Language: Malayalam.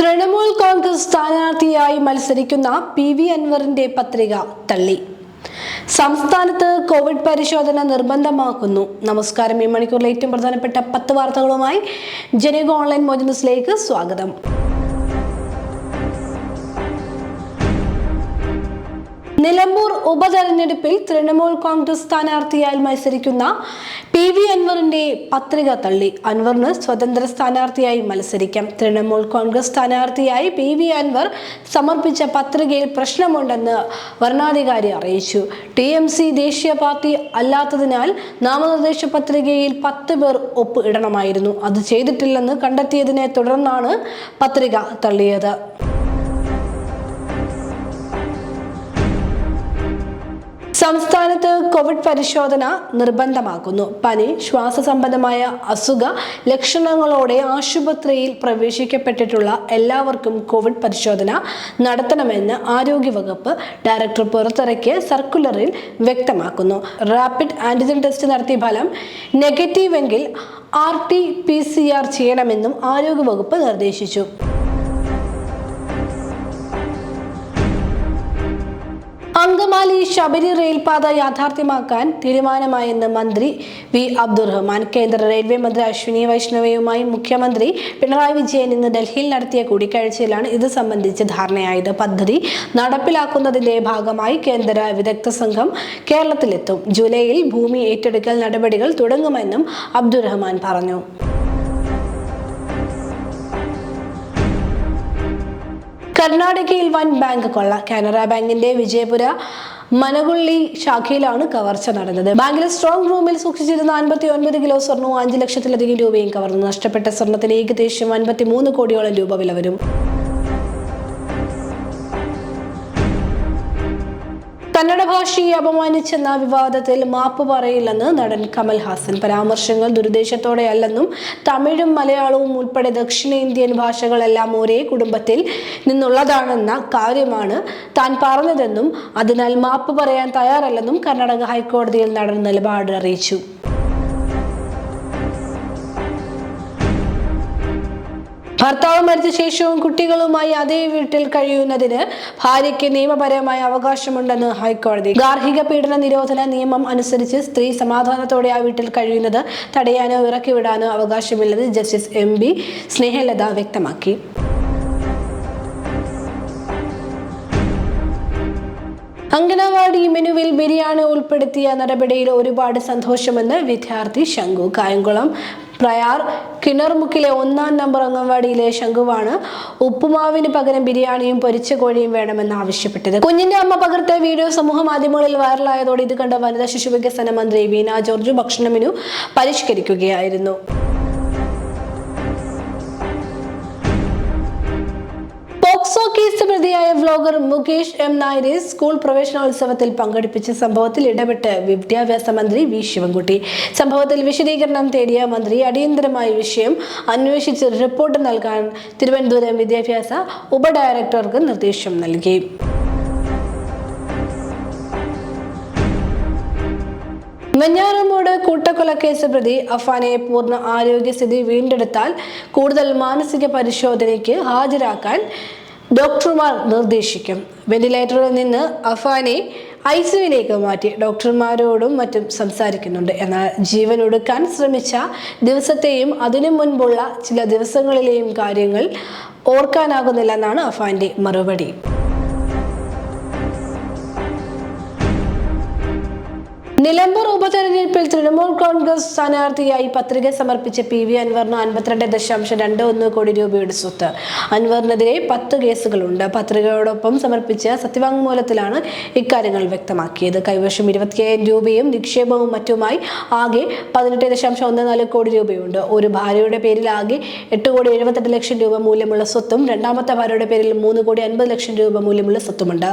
തൃണമൂൽ കോൺഗ്രസ് സ്ഥാനാർത്ഥിയായി മത്സരിക്കുന്ന പി വി അൻവറിന്റെ പത്രിക തള്ളി. സംസ്ഥാനത്ത് കോവിഡ് പരിശോധന നിർബന്ധമാക്കുന്നു. നമസ്കാരം. ഈ മണിക്കൂറിലെ ഏറ്റവും പ്രധാനപ്പെട്ട പത്ത് വാർത്തകളുമായി ജനക ഓൺലൈൻ മോജനസിലേക്ക് സ്വാഗതം. നിലമ്പൂർ ഉപതെരഞ്ഞെടുപ്പിൽ തൃണമൂൽ കോൺഗ്രസ് സ്ഥാനാർത്ഥിയായി മത്സരിക്കുന്ന പി വി അൻവറിന്റെ പത്രിക തള്ളി. അൻവറിന് സ്വതന്ത്ര സ്ഥാനാർത്ഥിയായി മത്സരിക്കാം. തൃണമൂൽ കോൺഗ്രസ് സ്ഥാനാർത്ഥിയായി പി വി അൻവർ സമർപ്പിച്ച പത്രികയിൽ പ്രശ്നമുണ്ടെന്ന് വരണാധികാരി അറിയിച്ചു. ടി എം സി ദേശീയ പാർട്ടി അല്ലാത്തതിനാൽ നാമനിർദ്ദേശ പത്രികയിൽ പത്ത് പേർ ഒപ്പ് ഇടണമായിരുന്നു. അത് ചെയ്തിട്ടില്ലെന്ന് കണ്ടെത്തിയതിനെ തുടർന്നാണ് പത്രിക തള്ളിയത്. സംസ്ഥാനത്ത് കോവിഡ് പരിശോധന നിർബന്ധമാക്കുന്നു. പനി ശ്വാസസംബന്ധമായ അസുഖ ലക്ഷണങ്ങളോടെ ആശുപത്രിയിൽ പ്രവേശിക്കപ്പെട്ടിട്ടുള്ള എല്ലാവർക്കും കോവിഡ് പരിശോധന നടത്തണമെന്ന് ആരോഗ്യവകുപ്പ് ഡയറക്ടർ പുറത്തിറക്കിയ സർക്കുലറിൽ വ്യക്തമാക്കുന്നു. റാപ്പിഡ് ആന്റിജൻ ടെസ്റ്റ് നടത്തിയ ഫലം നെഗറ്റീവ് എങ്കിൽ R T P C R ചെയ്യണമെന്നും ആരോഗ്യവകുപ്പ് നിർദ്ദേശിച്ചു. അങ്കമാലി ശബരി റെയിൽപാത യാഥാർത്ഥ്യമാക്കാൻ തീരുമാനമായെന്ന് മന്ത്രി വി അബ്ദുറഹ്മാൻ. കേന്ദ്ര റെയിൽവേ മന്ത്രി അശ്വിനി വൈഷ്ണവയുമായി മുഖ്യമന്ത്രി പിണറായി വിജയൻ ഇന്ന് ഡൽഹിയിൽ നടത്തിയ കൂടിക്കാഴ്ചയിലാണ് ഇത് സംബന്ധിച്ച് ധാരണയായത്. പദ്ധതി നടപ്പിലാക്കുന്നതിന്റെ ഭാഗമായി കേന്ദ്ര വിദഗ്ധ സംഘം കേരളത്തിലെത്തും. ജൂലൈയിൽ ഭൂമി ഏറ്റെടുക്കൽ നടപടികൾ തുടങ്ങുമെന്നും അബ്ദുറഹ്മാൻ പറഞ്ഞു. കർണാടകയിൽ വൻ ബാങ്ക് കൊള്ള. കാനറ ബാങ്കിന്റെ വിജയപുര മനകുള്ളി ശാഖയിലാണ് കവർച്ച നടന്നത്. ബാങ്കിലെ സ്ട്രോങ് റൂമിൽ സൂക്ഷിച്ചിരുന്ന അൻപത്തി ഒൻപത് കിലോ സ്വർണവും അഞ്ച് ലക്ഷത്തിലധികം രൂപയും കവർന്നു. നഷ്ടപ്പെട്ട സ്വർണത്തിന് ഏകദേശം അൻപത്തി മൂന്ന് കോടിയോളം രൂപ വില വരും കന്നഡ ഭാഷയെ അപമാനിച്ചെന്ന വിവാദത്തിൽ മാപ്പ് പറയില്ലെന്ന് നടൻ കമൽഹാസൻ. പരാമർശങ്ങൾ ദുരുദ്ദേശത്തോടെയല്ലെന്നും തമിഴും മലയാളവും ഉൾപ്പെടെ ദക്ഷിണേന്ത്യൻ ഭാഷകളെല്ലാം ഒരേ കുടുംബത്തിൽ നിന്നുള്ളതാണെന്ന കാര്യമാണ് താൻ പറഞ്ഞതെന്നും അതിനാൽ മാപ്പ് പറയാൻ തയ്യാറല്ലെന്നും കർണാടക ഹൈക്കോടതിയിൽ നടൻ നിലപാട് അറിയിച്ചു. ഭർത്താവ് മരിച്ച ശേഷവും കുട്ടികളുമായി അതേ വീട്ടിൽ കഴിയുന്നതിന് ഭാര്യയ്ക്ക് നിയമപരമായ അവകാശമുണ്ടെന്ന് ഹൈക്കോടതി. ഗാർഹിക പീഡന നിരോധന നിയമം അനുസരിച്ച് സ്ത്രീ സമാധാനത്തോടെ ആ വീട്ടിൽ കഴിയുന്നത് തടയാനോ ഇറക്കിവിടാനോ അവകാശമില്ലെന്ന് ജസ്റ്റിസ് എം. ബി. സ്നേഹലത വ്യക്തമാക്കി. അംഗനവാടി മെനുവിൽ ബിരിയാണി ഉൾപ്പെടുത്തിയ നടപടിയിൽ ഒരുപാട് സന്തോഷമെന്ന് വിദ്യാർത്ഥി ശംഖു കായംകുളം. പ്രയാർ കിണർമുക്കിലെ ഒന്നാം നമ്പർ അംഗൻവാടിയിലെ ശംഖുവാണ് ഉപ്പുമാവിന് പകരം ബിരിയാണിയും പൊരിച്ച കോഴിയും വേണമെന്ന് ആവശ്യപ്പെട്ടത്. കുഞ്ഞിന്റെ അമ്മ പകർത്ത വീഡിയോ സമൂഹ മാധ്യമങ്ങളിൽ വൈറലായതോടെ ഇത് കണ്ട വനിതാ ശിശു വികസന മന്ത്രി വീണ ജോർജ് ഭക്ഷണ മെനു പരിഷ്കരിക്കുകയായിരുന്നു. വ്ലോഗർ മുകേഷ് എം നായരെ സ്കൂൾ പ്രവേശനോത്സവത്തിൽ പങ്കെടുപ്പിച്ച സംഭവത്തിൽ ഇടപെട്ട് വിദ്യാഭ്യാസ മന്ത്രി വി. ശിവൻകുട്ടി. സംഭവത്തിൽ വിശദീകരണം തേടിയ മന്ത്രി അടിയന്തരമായ വിഷയം അന്വേഷിച്ച് റിപ്പോർട്ട് നൽകാൻ തിരുവനന്തപുരം വിദ്യാഭ്യാസ ഉപഡയറക്ടർക്ക് നിർദ്ദേശം നൽകി. വെഞ്ഞാറമൂട് കൂട്ടക്കൊലക്കേസ് പ്രതി അഫാനെ പൂർണ ആരോഗ്യസ്ഥിതി വീണ്ടെടുത്താൽ കൂടുതൽ മാനസിക പരിശോധനയ്ക്ക് ഹാജരാക്കാൻ ഡോക്ടർമാർ നിർദ്ദേശിക്കും. വെന്റിലേറ്ററിൽ നിന്ന് അഫാനെ ഐ സിയുവിലേക്ക് മാറ്റി ഡോക്ടർമാരോടും മറ്റും സംസാരിക്കുന്നുണ്ട്. എന്നാൽ ജീവൻ ഒടുക്കാൻ ശ്രമിച്ച ദിവസത്തെയും അതിനു മുൻപുള്ള ചില ദിവസങ്ങളിലെയും കാര്യങ്ങൾ ഓർക്കാനാകുന്നില്ലെന്നാണ് അഫാന്റെ മറുപടി. നിലമ്പൂർ ഉപതെരഞ്ഞെടുപ്പിൽ തൃണമൂൽ കോൺഗ്രസ് സ്ഥാനാർത്ഥിയായി പത്രിക സമർപ്പിച്ച പി വി അൻവറിന് അൻപത്തിരണ്ട് ദശാംശം രണ്ട് ഒന്ന് കോടി രൂപയുടെ സ്വത്ത്. അൻവറിനെതിരെ പത്ത് കേസുകളുണ്ട്. പത്രികയോടൊപ്പം സമർപ്പിച്ച സത്യവാങ്മൂലത്തിലാണ് ഇക്കാര്യങ്ങൾ വ്യക്തമാക്കിയത്. കൈവശം ഇരുപത്തിയ്യായിരം രൂപയും നിക്ഷേപവും മറ്റുമായി ആകെ പതിനെട്ട് ദശാംശം ഒന്ന് നാല് കോടി രൂപയുണ്ട്. ഒരു ഭാര്യയുടെ പേരിൽ ആകെ എട്ട് കോടി എഴുപത്തെട്ട് ലക്ഷം രൂപ മൂല്യമുള്ള സ്വത്തും രണ്ടാമത്തെ ഭാര്യയുടെ പേരിൽ മൂന്ന് കോടി അൻപത് ലക്ഷം രൂപ മൂല്യമുള്ള സ്വത്തുമുണ്ട്.